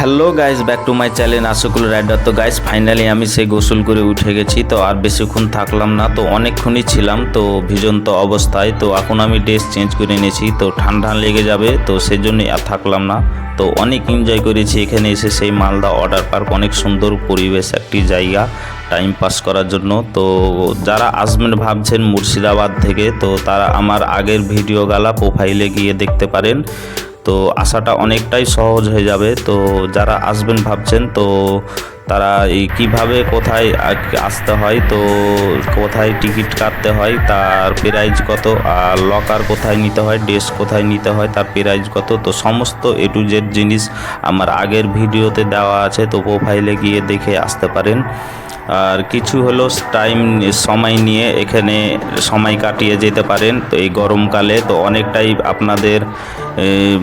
Hello guys back to my channel আশকুল rider তো guys finally আমি সেই গোসল করে উঠে গেছি। তো আর বেশিক্ষণ থাকলাম না, তো অনেকক্ষণই ছিলাম। তো ভিজন্ত অবস্থায়, তো এখন আমি ড্রেস চেঞ্জ করে নিয়েছি। তো ঠান্ডা লেগে যাবে, তো সেই জন্যই আর থাকলাম না। তো অনেক এনজয় করেছি এখানে এসে সেই মালদা অর্ডার পার্ক অনেক সুন্দর পরিবেশ, একটি জায়গা টাইম পাস করার জন্য। তো যারা আসবেন ভাবছেন মুর্শিদাবাদ থেকে, তো তারা আমার আগের ভিডিও গালা প্রোফাইলে গিয়ে দেখতে পারেন। তো আসাটা অনেকটাই সহজ হয়ে যাবে। তো যারা আসবেন ভাবছেন, তো তারা এই কীভাবে, কোথায় আসতে হয়, তো কোথায় টিকিট কাটতে হয়, তার প্রাইজ কত, আর লকার কোথায় নিতে হয় ড্রেস কোথায় নিতে হয়, তার প্রাইজ কত, তো সমস্ত এ টু জেড জিনিস আমার আগের ভিডিওতে দেওয়া আছে, তো প্রোফাইলে গিয়ে দেখে আসতে পারেন। আর কিছু হলো টাইম সময় নিয়ে এখানে সময় কাটিয়ে যেতে পারেন, তো এই গরমকালে, তো অনেকটাই আপনাদের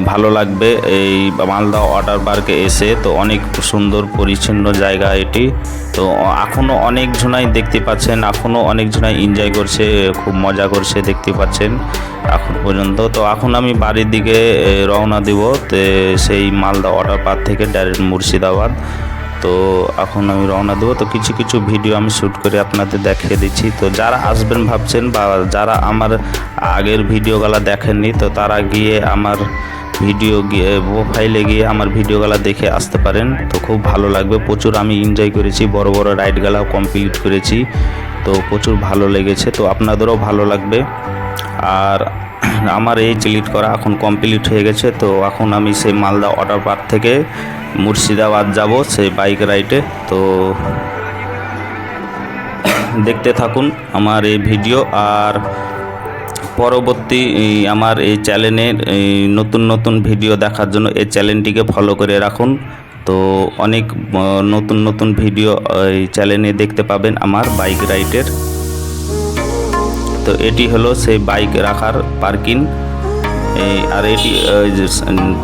ভালো লাগবে। এই মালদা ওয়াটার পার্কে এসে তো অনেক সুন্দর পরিচ্ছন্ন জায়গা এটি। তো এখনও অনেক জনাই দেখতে পাচ্ছেন এখনও অনেক জনাই এনজয় করছে, খুব মজা করছে দেখতে পাচ্ছেন এখন পর্যন্ত। তো এখন আমি বাড়ির দিকে রওনা দিব সেই মালদা ওয়াটার পার্ক থেকে ডাইরেক্ট মুর্শিদাবাদ। তো এখন আমি রওনা দেবো। তো কিছু কিছু ভিডিও আমি শ্যুট করে আপনাদের দেখিয়ে দিচ্ছি। তো যারা আসবেন ভাবছেন বা যারা আমার আগের ভিডিওগুলো দেখেননি, তো তারা গিয়ে আমার ভিডিও গিয়ে প্রোফাইলে গিয়ে আমার ভিডিওগুলো দেখে আসতে পারেন। তো খুব ভালো লাগবে। প্রচুর আমি এনজয় করেছি। বড় বড় রাইডগুলো কমপ্লিট করেছি। তো প্রচুর ভালো লেগেছে। তো আপনাদেরও ভালো লাগবে। আর আমার এই ডিলিট করা এখন কমপ্লিট হয়ে গেছে। তো এখন আমি সেই মালদা ওয়াটার পার্ক থেকে মুর্শিদাবাদ যাব, সেই বাইক রাইডে তো দেখতে থাকুন আমার এই ভিডিও আর পরবর্তী আমার এই চ্যানেলের নতুন নতুন ভিডিও দেখার জন্য এই চ্যানেলটিকে ফলো করে রাখুন। তো অনেক নতুন নতুন ভিডিও এই চ্যানেলে দেখতে পাবেন আমার বাইক রাইডের তো এটি হলো সেই বাইক রাখার পার্কিং আর এটি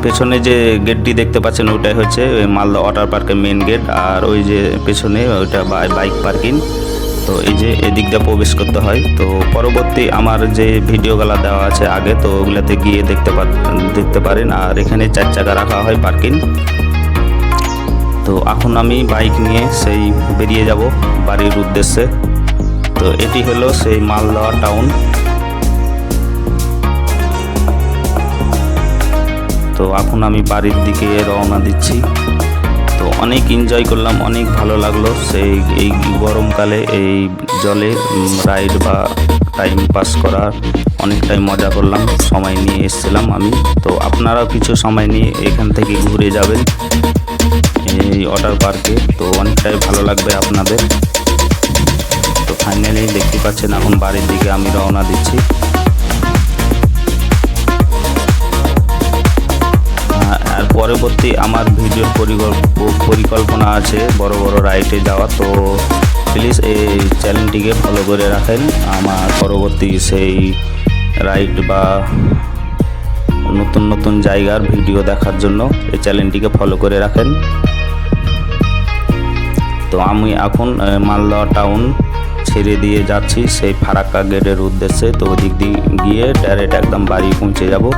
পেছনে যে গেটটি দেখতে পাচ্ছেন ওটাই হচ্ছে মালদা ওয়াটার পার্কের মেন গেট আর ওই যে পেছনে ওইটা বাই- বাইক পার্কিং তো এই যে এদিক দিয়ে প্রবেশ করতে হয়। তো পরবর্তী আমার যে ভিডিওগুলো দেওয়া আছে আগে, তো ওগুলাতে গিয়ে দেখতে দেখতে পারেন। আর এখানে চার চাকা রাখা হয় পার্কিং তো এখন আমি বাইক নিয়ে সেই বেরিয়ে যাব বাড়ির উদ্দেশ্যে। তো এটি হলো সেই মালদা টাউন তো এখন আমি বাড়ির দিকে রওনা দিচ্ছি। তো অনেক এনজয় করলাম, অনেক ভালো লাগল। সেই, এই গরমকালে এই জলে রাইড বা টাইম পাস করার অনেকটাই মজা করলাম। সময় নিয়ে এসেছিলাম আমি। তো আপনারাও কিছু সময় নিয়ে এখান থেকে ঘুরে যাবেন এই ওয়াটার পার্কে তো অনেকটাই ভালো লাগবে আপনাদের। তো ফাইনালি দেখতে পাচ্ছেন, এখন বাড়ির দিকে আমি রওনা দিচ্ছি। পরবর্তী আমার ভিডিওর পরিকল্প- পরিকল্পনা আছে বড় বড় রাইডে যাওয়া, তো প্লিজ এই চ্যানেলটিকে ফলো করে রাখেন। আমার পরবর্তী সেই রাইড বা নতুন নতুন জায়গার ভিডিও দেখার জন্য এই চ্যানেলটিকে ফলো করে রাখেন। তো আমি এখন মালদা টাউন ছেড়ে দিয়ে যাচ্ছি, সেই ফারাক্কা গেটের উদ্দেশ্যে। তো ওদিক দিয়ে গিয়ে ডাইরেক্ট একদম বাড়ি পৌঁছে যাব।